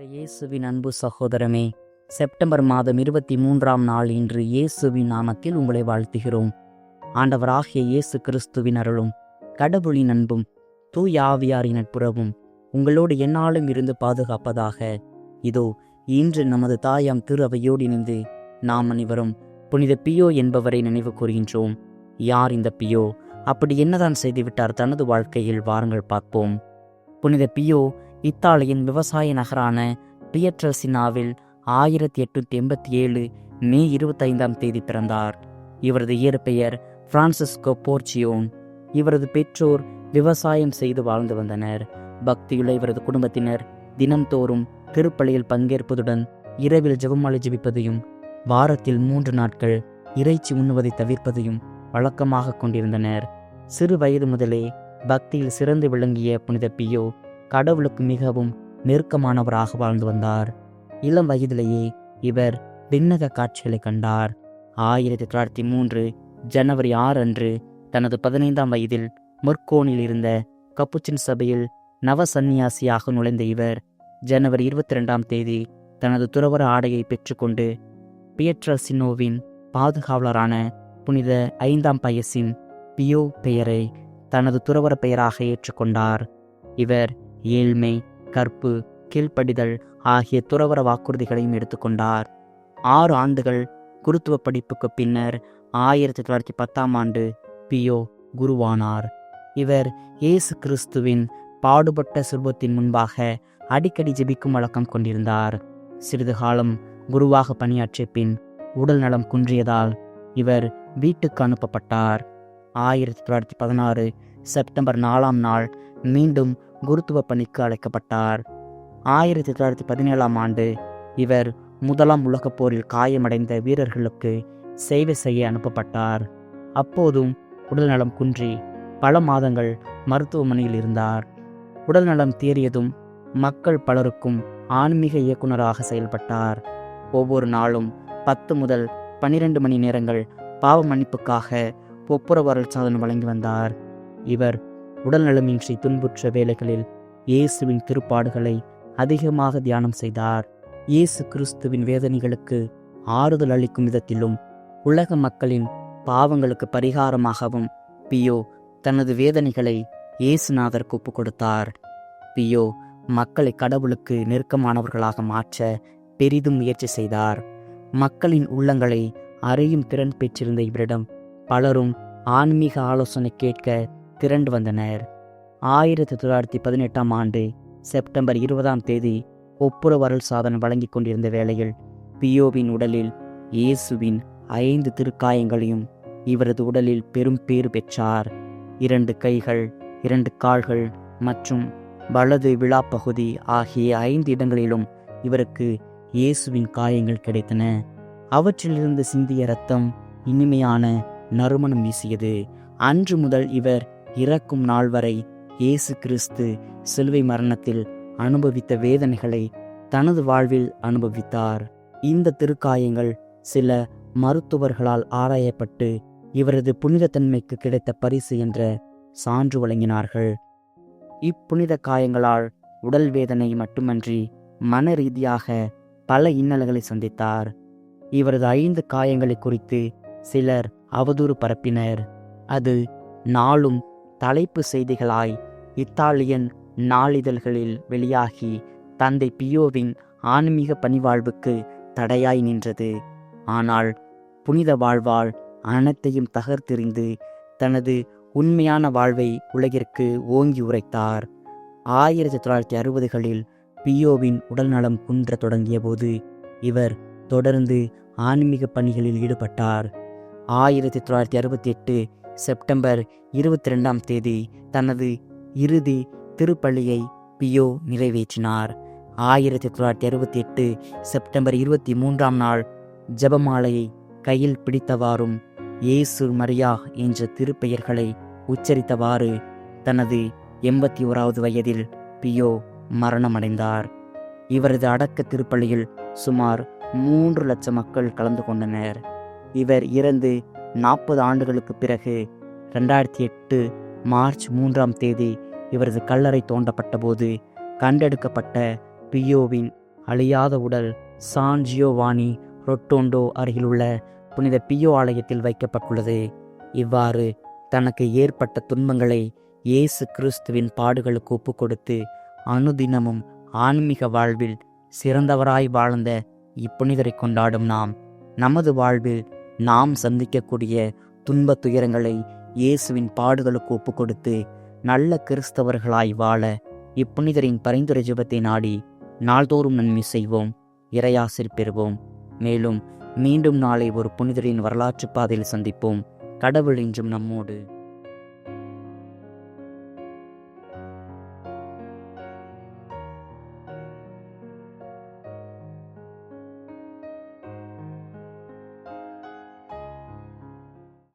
இயேசுவின் அன்பு சகோதரமே செப்டம்பர் மாதம் இருபத்தி மூன்றாம் நாள் இன்று இயேசுவின் நாமத்தில் உங்களை வாழ்த்துகிறோம். ஆண்டவராகிய இயேசு கிறிஸ்துவின் அருளும் கடவுளின் அன்பும் தூயாவியாரின் நட்புறவும் உங்களோடு என்னாலும் இருந்து பாதுகாப்பதாக. இதோ இன்று நமது தாயாம் திரு அவையோடு இணைந்து நாம் அனைவரும் புனித பியோ என்பவரை நினைவு கூறுகின்றோம். யார் இந்த பியோ? அப்படி என்னதான் செய்துவிட்டார் தனது வாழ்க்கையில்? வாருங்கள் பார்ப்போம். புனித பியோ இத்தாலியின் விவசாய நகரான பியட்ரசினாவில் ஆயிரத்தி எட்நூத்தி எண்பத்தி ஏழு மே இருபத்தைந்தாம் தேதி பிறந்தார். இவரது இயற்பெயர் பிரான்சிஸ்கோ போர்ச்சியோன். இவரது பெற்றோர் விவசாயம் செய்து வாழ்ந்து வந்தனர். பக்தியுள்ள இவரது குடும்பத்தினர் தினம்தோறும் திருப்பலியில் பங்கேற்பதுடன் இரவில் ஜெபமாலை ஜெபிப்பதையும் வாரத்தில் மூன்று நாட்கள் இறைச்சி உண்ணுவதை தவிர்ப்பதையும் வழக்கமாக கொண்டிருந்தனர். சிறு வயது முதலே பக்தியில் சிறந்து விளங்கிய புனித பியோ கடவுளுக்கு மிகவும் நெருக்கமானவராக வாழ்ந்து வந்தார். இளம் வயதிலேயே இவர் விண்ணக காட்சிகளை கண்டார். ஆயிரத்தி தொள்ளாயிரத்தி மூன்று ஜனவரி ஆறு அன்று தனது பதினைந்தாம் வயதில் முர்கோனில் இருந்த கப்புச்சின் சபையில் நவ சந்நியாசியாக நுழைந்த இவர் ஜனவரி இருபத்தி ரெண்டாம் தேதி தனது துறவர ஆடையை பெற்றுக்கொண்டு பியட்ரசினோவின் பாதுகாவலரான புனித ஐந்தாம் பயசின் பியோ பெயரை தனது துறவர பெயராக ஏற்றுக்கொண்டார். இவர் ஏழ்மை கற்பு கீழ்ப்படிதல் ஆகிய துறவர வாக்குறுதிகளையும் எடுத்துக்கொண்டார். ஆறு ஆண்டுகள் குருத்துவ படிப்புக்கு பின்னர் ஆயிரத்தி தொள்ளாயிரத்தி பத்தாம் ஆண்டு பியோ குருவானார். இவர் இயேசு கிறிஸ்துவின் பாடுபட்ட சுர்பத்தின் முன்பாக அடிக்கடி ஜெபிக்கும் வழக்கம் கொண்டிருந்தார். சிறிது காலம் குருவாக பணியாற்றிய பின் உடல் நலம் குன்றியதால் இவர் வீட்டுக்கு அனுப்பப்பட்டார். ஆயிரத்தி தொள்ளாயிரத்தி பதினாறு செப்டம்பர் நாலாம் நாள் மீண்டும் குருத்துவ பணிக்கு அழைக்கப்பட்டார். ஆயிரத்தி தொள்ளாயிரத்தி பதினேழாம் ஆண்டு இவர் முதலாம் உலகப் போரில் காயமடைந்த வீரர்களுக்கு சேவை செய்ய அனுப்பப்பட்டார். அப்போதும் உடல்நலம் குன்றி பல மாதங்கள் மருத்துவமனையில் இருந்தார். உடல்நலம் தேறியதும் மக்கள் பலருக்கும் ஆன்மீக இயக்குனராக செயல்பட்டார். ஒவ்வொரு நாளும் பத்து முதல் பன்னிரண்டு மணி நேரங்கள் பாவ மன்னிப்புக்காக ஒப்புரவரல் சாதனை வழங்கி வந்தார். இவர் உடல்நலமின்றி துன்புற்ற வேலைகளில் இயேசுவின் திருப்பாடுகளை அதிகமாக தியானம் செய்தார். இயேசு கிறிஸ்துவின் வேதனைகளுக்கு ஆறுதல் அளிக்கும் விதத்திலும் உலக மக்களின் பாவங்களுக்கு பரிகாரமாகவும் பியோ தனது வேதனைகளை இயேசுநாதருக்கு ஒப்பு கொடுத்தார் பியோ மக்களை கடவுளுக்கு நெருக்கமானவர்களாக மாற்ற பெரிதும் முயற்சி செய்தார். மக்களின் உள்ளங்களை அறியும் திறன் பெற்றிருந்த இவரிடம் பலரும் ஆன்மீக ஆலோசனை கேட்க திரண்டு வந்தனர். ஆயிரத்தி தொள்ளாயிரத்தி பதினெட்டாம் ஆண்டு செப்டம்பர் இருபதாம் தேதி ஒப்புரவரல் சாதனம் வழங்கிக் கொண்டிருந்த வேளையில் பியோவின் உடலில் இயேசுவின் ஐந்து திருக்காயங்களையும் இவரது உடலில் பெரும் பேறு பெற்றார். இரண்டு கைகள் இரண்டு கால்கள் மற்றும் வலது விழாப்பகுதி ஆகிய ஐந்து இடங்களிலும் இவருக்கு இயேசுவின் காயங்கள் கிடைத்தன. அவற்றிலிருந்து சிந்திய இரத்தம் இனிமையான நறுமணம் வீசியது. அன்று முதல் இவர் இறக்கும் நாள் வரை இயேசு கிறிஸ்து சிலுவை மரணத்தில் அனுபவித்த வேதனைகளை தனது வாழ்வில் அனுபவித்தார். இந்த திருக்காயங்கள் சில மருத்துவர்களால் ஆராயப்பட்டு இவரது புனிதத்தன்மைக்கு கிடைத்த பரிசு என்ற சான்று வழங்கினார்கள். இப்புனித காயங்களால் உடல் வேதனை மட்டுமன்றி மன ரீதியாக பல இன்னல்களை சந்தித்தார். இவரது ஐந்து காயங்களை குறித்து சிலர் அவதூறு பரப்பினர். அது நாளும் தலைப்பு செய்திகளாய் இத்தாலியன் நாளிதழ்களில் வெளியாகி தந்தை பியோவின் ஆன்மீக பணிவாழ்வுக்கு தடையாய் நின்றது. ஆனால் புனித வாழ்வால் அனைத்தையும் தகர்த்தெறிந்து தனது உண்மையான வாழ்வை உலகிற்கு ஓங்கி உரைத்தார். ஆயிரத்தி தொள்ளாயிரத்தி அறுபதுகளில் பியோவின் உடல்நலம் குன்ற தொடங்கிய போது இவர் தொடர்ந்து ஆன்மீக பணிகளில் ஈடுபட்டார். ஆயிரத்தி தொள்ளாயிரத்தி அறுபத்தி எட்டு செப்டம்பர் இருபத்தி ரெண்டாம் தேதி தனது இறுதி திருப்பள்ளியை பியோ நிறைவேற்றினார். ஆயிரத்தி தொள்ளாயிரத்தி அறுபத்தி எட்டு செப்டம்பர் இருபத்தி மூன்றாம் நாள் ஜெபமாலையை கையில் பிடித்தவாறும் இயேசு மரியா என்ற திருப்பெயர்களை உச்சரித்தவாறு தனது எண்பத்தி ஓராவது வயதில் பியோ மரணமடைந்தார். இவரது அடக்க திருப்பள்ளியில் சுமார் மூன்று லட்சம் மக்கள் கலந்து கொண்டனர். இவர் இறந்து நாற்பது ஆண்டுகளுக்கு பிறகு ரெண்டாயிரத்தி எட்டு மார்ச் மூன்றாம் தேதி இவரது கல்லறை தோண்டப்பட்ட போது கண்டெடுக்கப்பட்ட பியோவின் அழியாத உடல் சான் ஜியோவானி ரொட்டோண்டோ அருகிலுள்ள புனித பியோ ஆலயத்தில் வைக்கப்பட்டுள்ளது. இவ்வாறு தனக்கு ஏற்பட்ட துன்பங்களை இயேசு கிறிஸ்துவின் பாடுகளுக்கு ஒப்புக்கொடுத்து அனுதினமும் ஆன்மீக வாழ்வில் சிறந்தவராய் வாழ்ந்த இப்புனிதரை கொண்டாடும் நாம். நமது வாழ்வில் நாம் சந்திக்கக்கூடிய துன்ப துயரங்களை இயேசுவின் பாடுகளுக்கு ஒப்புக்கொடுத்து நல்ல கிறிஸ்தவர்களாய் வாழ இப்புனிதரின் பரிந்துரை ஜபத்தை நாடி நாள்தோறும் நன்மை செய்வோம் இறையாசிர் பெறுவோம். மேலும் மீண்டும் நாளை ஒரு புனிதரின் வரலாற்று பாதையில் சந்திப்போம். கடவுள் இன்றும் நம்மோடு.